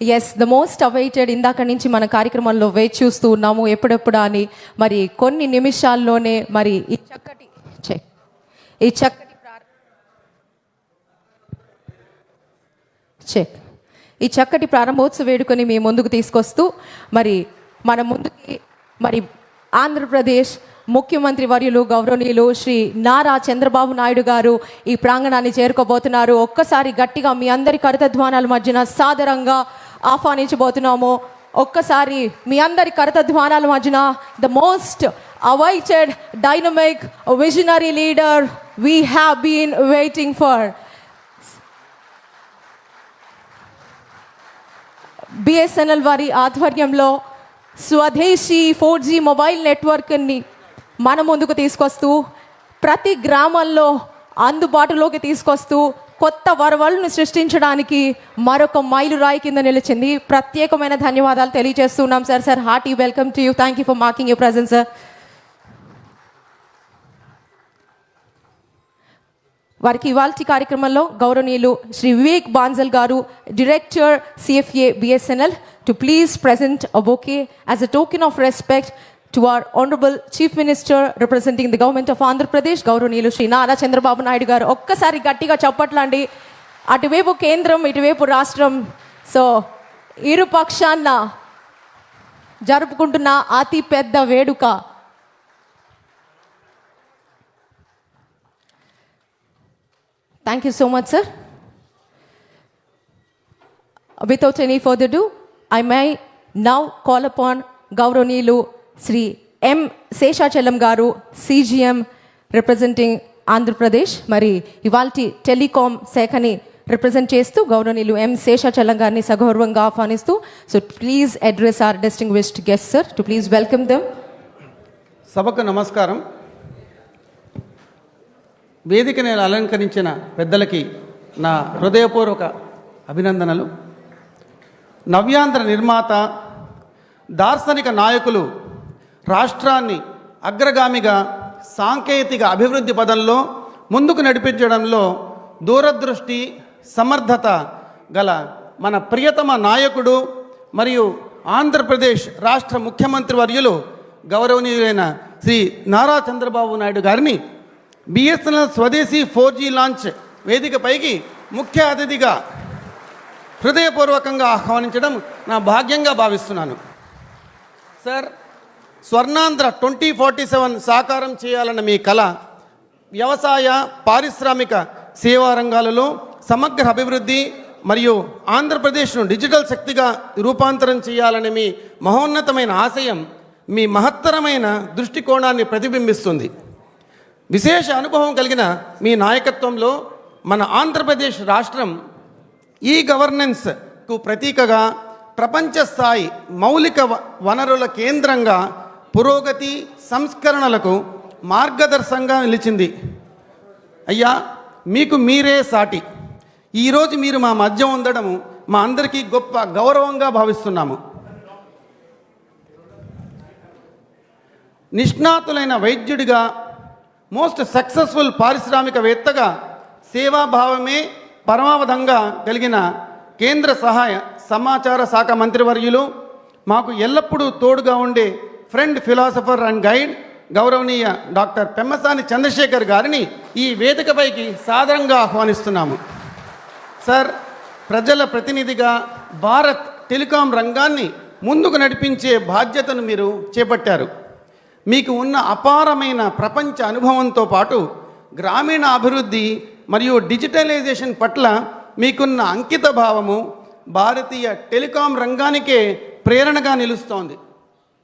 Yes the most awaited ఇందాక నుంచి మన కార్యక్రమంలో వేచి చూస్తూ ఉన్నాము ఎప్పుడెప్పుడు అని. మరి కొన్ని నిమిషాల్లోనే మరి ఈ చక్కటి చెక్. ఈ చక్కటి చెక్. ఈ చక్కటి ప్రారంభోత్సవ వేడుకొని మీ ముందుకు తీసుకొస్తూ మరి మన ముందుకి మరి ఆంధ్రప్రదేశ్ ముఖ్యమంత్రి వర్యులు గౌరవనీయులు శ్రీ నారా చంద్రబాబు నాయుడు గారు ఈ ప్రాంగణాన్ని చేరుకోబోతున్నారు. ఒక్కసారి గట్టిగా మీ అందరి కరతధ్వానాల మధ్యన సాదరంగా ఆహ్వానించబోతున్నాము. ఒక్కసారి మీ అందరి కరతధ్వానాల మధ్యన the most awaited dynamic visionary leader we have been waiting for BSNL వారి ఆధ్వర్యంలో స్వదేశీ ఫోర్ జీ మొబైల్ నెట్వర్క్ని మన ముందుకు తీసుకొస్తూ ప్రతి గ్రామంలో అందుబాటులోకి తీసుకొస్తూ కొత్త వరవలను సృష్టించడానికి మరొక మైలురాయి కింద నిలిచింది. ప్రత్యేకమైన ధన్యవాదాలు తెలియజేస్తున్నాం sir. Sir hearty welcome to you. Thank you for marking you presence sir వారికి ఇవాల్టి కార్యక్రమంలో గౌరవనీయులు Shri Vivek Bansal garu director CFA BSNL to please present a bouquet as a token of respect to our honourable chief minister representing the government of Andhra Pradesh గౌరవనీయులు శ్రీ నారా చంద్రబాబు నాయుడు గారు. ఒక్కసారి గట్టిగా చప్పట్లండి. అటువైపు కేంద్రం ఇటువైపు రాష్ట్రం. సో ఇరు పక్షాన్న జరుపుకుంటున్న అతి పెద్ద వేడుక. Thank you so much sir without any further do I may now call upon గౌరవనీయులు శ్రీ ఎం శేషాచలం గారు సీజీఎం రిప్రజెంటింగ్ ఆంధ్రప్రదేశ్ మరి ఇవాల్టి టెలికాం శాఖని రిప్రజెంట్ చేస్తూ గౌరవనీయులు ఎం శేషాచలం గారిని సగౌరవంగా ఆహ్వానిస్తూ so please address our distinguished guest sir to please welcome them సభకు నమస్కారం. వేదిక నేను అలంకరించిన పెద్దలకి నా హృదయపూర్వక అభినందనలు. నవ్యాంధ్ర నిర్మాత దార్శనిక నాయకులు రాష్ట్రాన్ని అగ్రగామిగా సాంకేతిక అభివృద్ధి పదంలో ముందుకు నడిపించడంలో దూరదృష్టి సమర్థత గల మన ప్రియతమ నాయకుడు మరియు ఆంధ్రప్రదేశ్ రాష్ట్ర ముఖ్యమంత్రి వర్యులు గౌరవనీయులైన శ్రీ నారా చంద్రబాబు నాయుడు గారిని బిఎస్ఎన్ఎల్ స్వదేశీ ఫోర్ జీ లాంచ్ వేదికపైకి ముఖ్య అతిథిగా హృదయపూర్వకంగా ఆహ్వానించడం నా భాగ్యంగా భావిస్తున్నాను. Sir Swarnandhra twenty forty seven సాకారం చేయాలన్న మీ కళ వ్యవసాయ పారిశ్రామిక సేవా రంగాలలో సమగ్ర అభివృద్ధి మరియు ఆంధ్రప్రదేశ్ను డిజిటల్ శక్తిగా రూపాంతరం చేయాలనే మీ మహోన్నతమైన ఆశయం మీ మహత్తరమైన దృష్టికోణాన్ని ప్రతిబింబిస్తుంది. విశేష అనుభవం కలిగిన మీ నాయకత్వంలో మన ఆంధ్రప్రదేశ్ రాష్ట్రం ఈ గవర్నెన్స్కు ప్రతీకగా ప్రపంచ స్థాయి మౌలిక వనరుల కేంద్రంగా పురోగతి సంస్కరణలకు మార్గదర్శంగా నిలిచింది. అయ్యా మీకు మీరే సాటి. ఈరోజు మీరు మా మధ్య ఉండడము మా అందరికీ గొప్ప గౌరవంగా భావిస్తున్నాము. నిష్ణాతులైన వైద్యుడిగా మోస్ట్ సక్సెస్ఫుల్ పారిశ్రామికవేత్తగా సేవాభావమే పరమావధంగా కలిగిన కేంద్ర సహాయ సమాచార శాఖ మంత్రివర్యులు మాకు ఎల్లప్పుడూ తోడుగా ఉండే ఫ్రెండ్ ఫిలాసఫర్ అండ్ గైడ్ గౌరవనీయ డాక్టర్ పెమ్మసాని చంద్రశేఖర్ గారిని ఈ వేదికపైకి సాదరంగా ఆహ్వానిస్తున్నాము. సార్ ప్రజల ప్రతినిధిగా భారత్ టెలికాం రంగాన్ని ముందుకు నడిపించే బాధ్యతను మీరు చేపట్టారు. మీకు ఉన్న అపారమైన ప్రపంచ అనుభవంతో పాటు గ్రామీణ అభివృద్ధి మరియు డిజిటలైజేషన్ పట్ల మీకున్న అంకిత భావము భారతీయ టెలికాం రంగానికే ప్రేరణగా నిలుస్తోంది.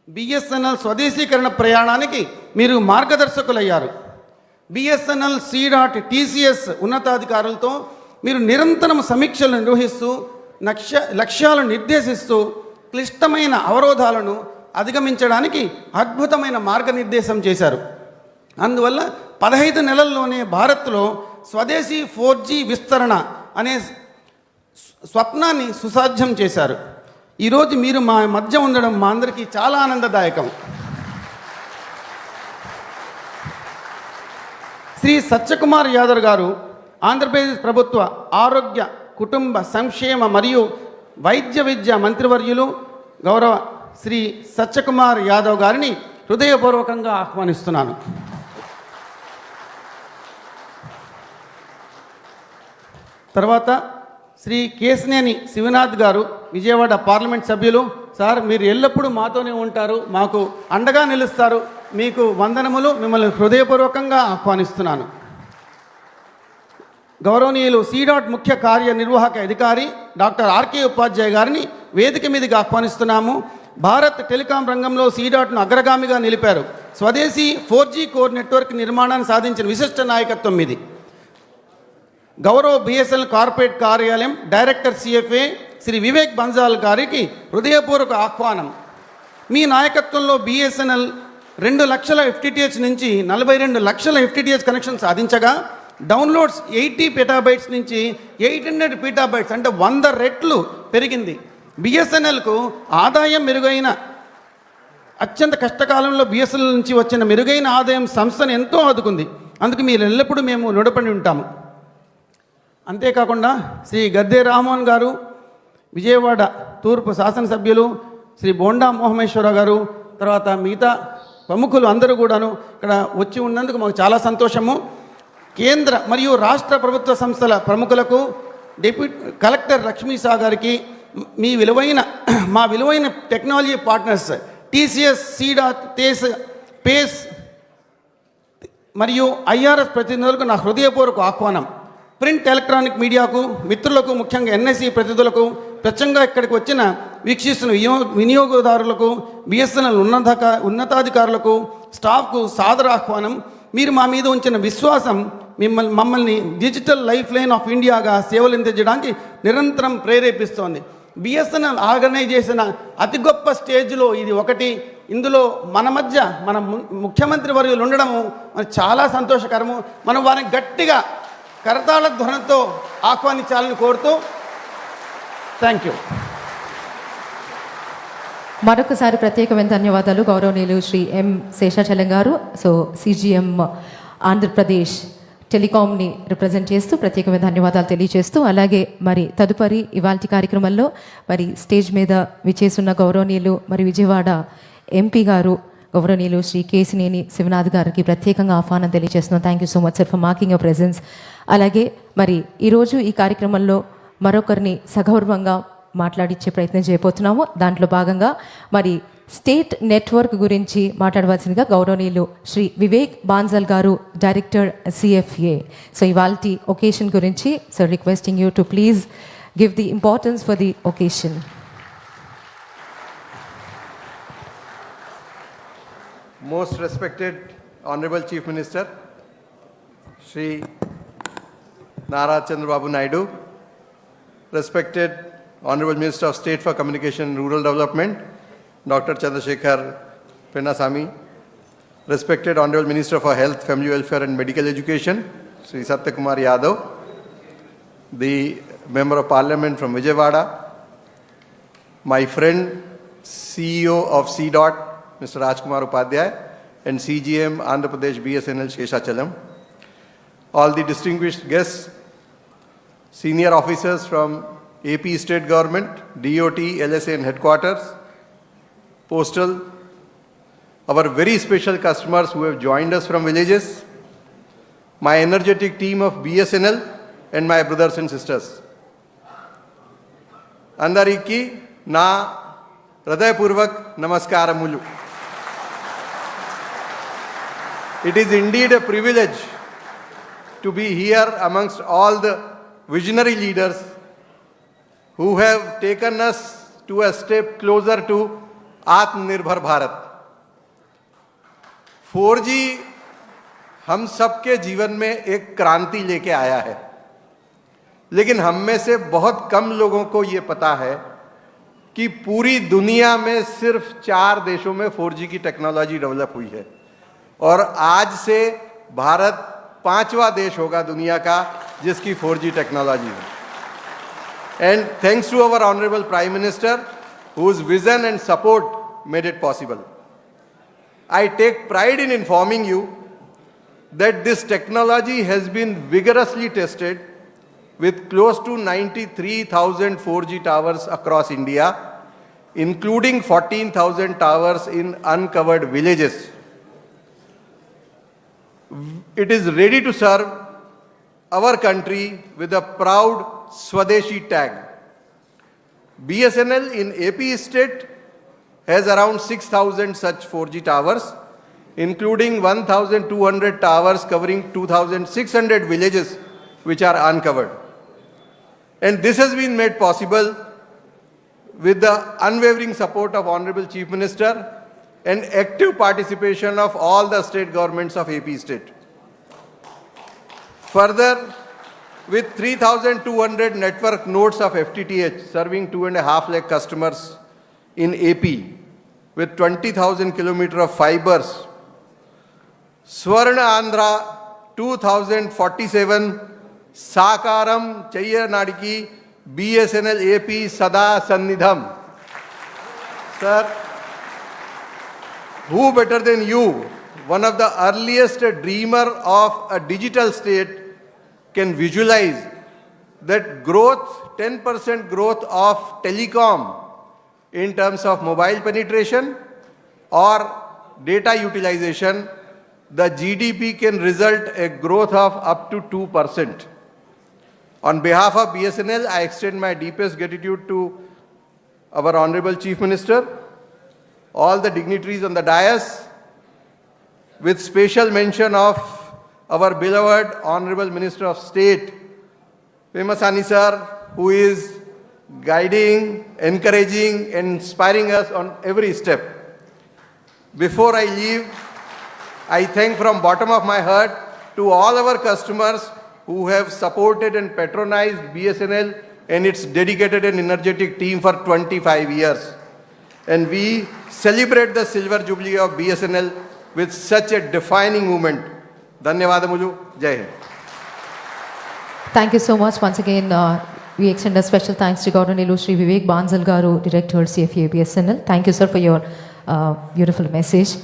బిఎస్ఎన్ఎల్ స్వదేశీకరణ ప్రయాణానికి మీరు మార్గదర్శకులయ్యారు. బిఎస్ఎన్ఎల్ సీడాట్ టీసీఎస్ ఉన్నతాధికారులతో మీరు నిరంతరం సమీక్షలు నిర్వహిస్తూ లక్ష్య లక్ష్యాలను నిర్దేశిస్తూ క్లిష్టమైన అవరోధాలను అధిగమించడానికి అద్భుతమైన మార్గనిర్దేశం చేశారు. అందువల్ల పదహైదు నెలల్లోనే భారత్లో స్వదేశీ ఫోర్ జీ విస్తరణ అనే స్వప్నాన్ని సుసాధ్యం చేశారు. ఈరోజు మీరు మా మధ్య ఉండడం మా అందరికీ చాలా ఆనందదాయకం. శ్రీ సత్యకుమార్ యాదవ్ గారు ఆంధ్రప్రదేశ్ ప్రభుత్వ ఆరోగ్య కుటుంబ సంక్షేమ మరియు వైద్య విద్య మంత్రివర్యులు గౌరవ శ్రీ సత్యకుమార్ యాదవ్ గారిని హృదయపూర్వకంగా ఆహ్వానిస్తున్నాను. తర్వాత శ్రీ కేసినేని శివనాథ్ గారు విజయవాడ పార్లమెంట్ సభ్యులు. సార్ మీరు ఎల్లప్పుడూ మాతోనే ఉంటారు మాకు అండగా నిలుస్తారు. మీకు వందనములు మిమ్మల్ని హృదయపూర్వకంగా ఆహ్వానిస్తున్నాను. గౌరవనీయులు సీడాట్ ముఖ్య కార్యనిర్వాహక అధికారి డాక్టర్ ఆర్కే ఉపాధ్యాయ గారిని వేదిక మీదకి ఆహ్వానిస్తున్నాము. భారత్ టెలికాం రంగంలో సీడాట్ను అగ్రగామిగా నిలిపారు. స్వదేశీ ఫోర్ జీ కోర్ నెట్వర్క్ నిర్మాణాన్ని సాధించిన విశిష్ట నాయకత్వం ఇది గౌరవ బిఎస్ఎల్ కార్పొరేట్ కార్యాలయం డైరెక్టర్ సిఎఫ్ఏ శ్రీ వివేక్ బన్జాల్ గారికి హృదయపూర్వక ఆహ్వానం. మీ నాయకత్వంలో బిఎస్ఎన్ఎల్ రెండు లక్షల ఎఫ్టిటిహెచ్ నుంచి నలభై రెండు లక్షల ఎఫ్టిటిహెచ్ కనెక్షన్ సాధించగా డౌన్లోడ్స్ ఎయిటీ పీటాబైట్స్ నుంచి ఎయిట్ హండ్రెడ్ పీటాబైట్స్ అంటే వంద రెట్లు పెరిగింది. బిఎస్ఎన్ఎల్కు ఆదాయం మెరుగైన అత్యంత కష్టకాలంలో బిఎస్ఎన్ఎల్ నుంచి వచ్చిన మెరుగైన ఆదాయం సంస్థను ఎంతో ఆదుకుంది. అందుకు మీరు ఎల్లప్పుడూ మేము నుడపడి ఉంటాము. అంతేకాకుండా శ్రీ గద్దె రామ్మోహన్ గారు విజయవాడ తూర్పు శాసనసభ్యులు శ్రీ బోండా మోహమేశ్వరరావు గారు తర్వాత మిగతా ప్రముఖులు అందరూ కూడాను ఇక్కడ వచ్చి ఉన్నందుకు మాకు చాలా సంతోషము. కేంద్ర మరియు రాష్ట్ర ప్రభుత్వ సంస్థల ప్రముఖులకు డిప్యూటీ కలెక్టర్ లక్ష్మీ షా గారికి మీ విలువైన మా విలువైన టెక్నాలజీ పార్ట్నర్స్ టీసీఎస్ సీడా తేస్ పేస్ మరియు ఐఆర్ఎస్ ప్రతినిధులకు నా హృదయపూర్వక ఆహ్వానం. ప్రింట్ ఎలక్ట్రానిక్ మీడియాకు మిత్రులకు ముఖ్యంగా ఎన్ఎస్సి ప్రతినిధులకు ప్రత్యంగా ఇక్కడికి వచ్చిన వీక్షిస్తున్న వినియో వినియోగదారులకు బిఎస్ఎన్ఎల్ ఉన్నత ఉన్నతాధికారులకు స్టాఫ్కు సాదర ఆహ్వానం. మీరు మా మీద ఉంచిన విశ్వాసం మిమ్మల్ని మమ్మల్ని డిజిటల్ లైఫ్ లైన్ ఆఫ్ ఇండియాగా సేవలు అందించడానికి నిరంతరం ప్రేరేపిస్తోంది. బిఎస్ఎన్ఎల్ ఆర్గనైజ్ చేసిన అతి గొప్ప స్టేజ్లో ఇది ఒకటి. ఇందులో మన మధ్య మన ము- ముఖ్యమంత్రి వర్యులు ఉండడము మనకు చాలా సంతోషకరము. మనం వారిని గట్టిగా కరతాళ ధ్వనంతో ఆహ్వానించాలని కోరుతూ థ్యాంక్ యూ మరొకసారి ప్రత్యేకమైన ధన్యవాదాలు గౌరవనీయులు Shri M Seshachalam garu. So CGM Andhra Pradesh టెలికాంని represent చేస్తూ ప్రత్యేకమైన ధన్యవాదాలు తెలియజేస్తూ అలాగే మరి తదుపరి ఇవాల్టి కార్యక్రమంలో మరి స్టేజ్ మీద విచేసున్న గౌరవనీయులు మరి విజయవాడ ఎంపీ గారు గౌరవనీయులు శ్రీ కేసినేని శివనాథ్ గారికి ప్రత్యేకంగా ఆహ్వానం తెలియజేస్తున్నాం. Thank you so much sir for marking your presence అలాగే మరి ఈరోజు ఈ కార్యక్రమంలో మరొకరిని సగౌరవంగా మాట్లాడించే ప్రయత్నం చేయబోతున్నాము. దాంట్లో భాగంగా మరి స్టేట్ నెట్వర్క్ గురించి మాట్లాడవలసిందిగా గౌరవనీయులు Shri Vivek Bansal garu director CFA so ఇవాల్టి ఒకేషన్ గురించి so requesting you to please give the importance for the occasion. Most respected honourable chief minister Shri Nara Chandrababu Naidu, respected Honorable Minister of State for Communication and Rural Development, Dr. Chandrasekhar Penasamy, respected Honorable Minister for Health, Family Welfare and Medical Education, Shri Satyakumar Yadav, the Member of Parliament from Vijayawada, my friend, CEO of CDOT, Mr. Rajkumar Upadhyay, and CGM Andhra Pradesh BSNL Sheshachalam, all the distinguished guests, senior officers from AP State Government, DOT, LSA and headquarters, postal, our very special customers who have joined us from villages, my energetic team of BSNL, and my brothers and sisters. అందరికీ నా హృదయపూర్వక్ నమస్కారములు It is indeed a privilege to be here amongst all the Visionary leaders who have taken us to a step closer to Atmanirbhar Bharat. 4G हम सबके जीवन में एक क्रांति लेके आया है लेकिन हम में से बहुत कम लोगों को ये पता है कि पूरी दुनिया में सिर्फ़ चार देशों में 4G की टेक्नोलॉजी डेवलप हुई है और आज से भारत पांचवा देश होगा दुनिया का जिसकी 4G टेक्नोलॉजी है and thanks to our honourable prime minister whose vision and support made it possible. I take pride in informing you that this technology has been vigorously tested with close to 93,000 4G towers across India, including 14,000 towers in uncovered villages. It is ready to serve our country with a proud Swadeshi tag. BSNL in AP state has around 6,000 such 4G towers, including 1,200 towers covering 2,600 villages which are uncovered. And this has been made possible with the unwavering support of Honorable Chief Minister and active participation of all the state governments of AP state. Further, with 3,200 network nodes of FTTH serving two and a half lakh customers in AP, with 20,000 kilometer of fibers, Swarna Andhra 2047 Sakaram Chayyanadiki BSNL AP Sada Sannidham. Sir, who better than you, one of the earliest dreamer of a digital state, can visualize that growth, 10% growth of telecom in terms of mobile penetration or data utilization, the GDP can result a growth of up to 2%. On behalf of BSNL, I extend my deepest gratitude to our Honorable Chief Minister, all the dignitaries on the dais, with special mention of our beloved Honorable Minister of State, Pemasani sir, who is guiding, encouraging, and inspiring us on every step. Before I leave, I thank from bottom of my heart to all our customers who have supported and patronized BSNL and its dedicated and energetic team for 25 years. And we celebrate the silver jubilee of BSNL with such a defining moment. धन्यवाद मुझे। जय Hind. Thank you so much once again we extend special thanks to God नेलो Shri Vivek Bansal garu director CFA BSNL thank you sir for your beautiful message